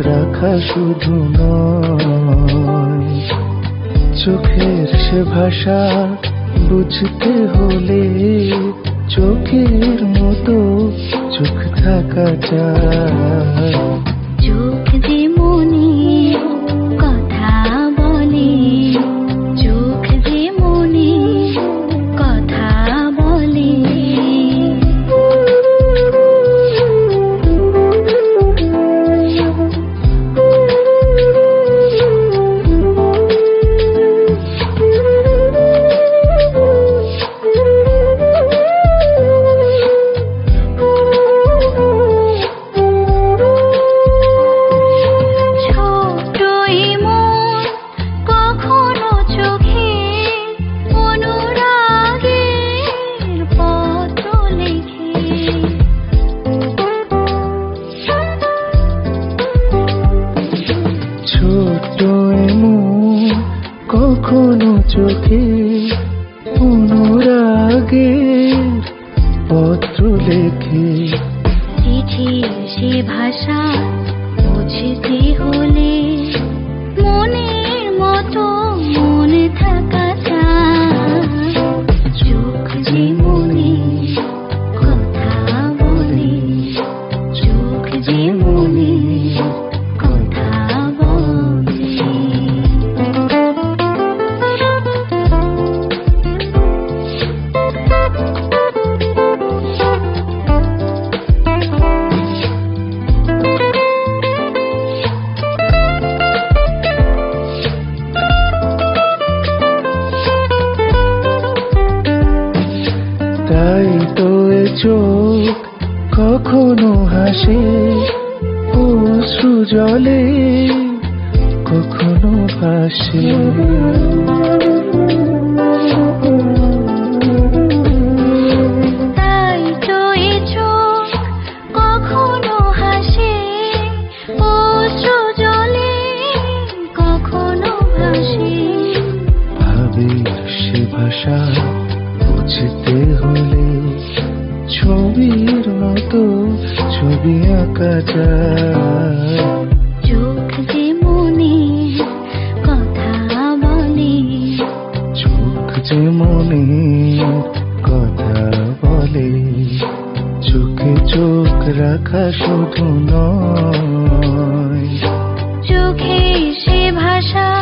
রাখা শুধু নয়। চোখের সে ভাষা বুঝতে হলে চোখের মতো চোখ থাকা যায়। চোখ যে মনে কখনো চোখে অনুরাগের পত্র লেখে। চিঠি সে ভাষা বুঝতে হলে চোখ কখনো হাসে অশ্রু জলে কখনো ভাসে। ভাষা বুঝতে হলে ছবির মতো ছবি আঁকা চোখ যে মনে কথা বলে। চোখ যে মনে কথা বলে। চোখে চোখ রাখা শুধু নয়। চোখে সে ভাষা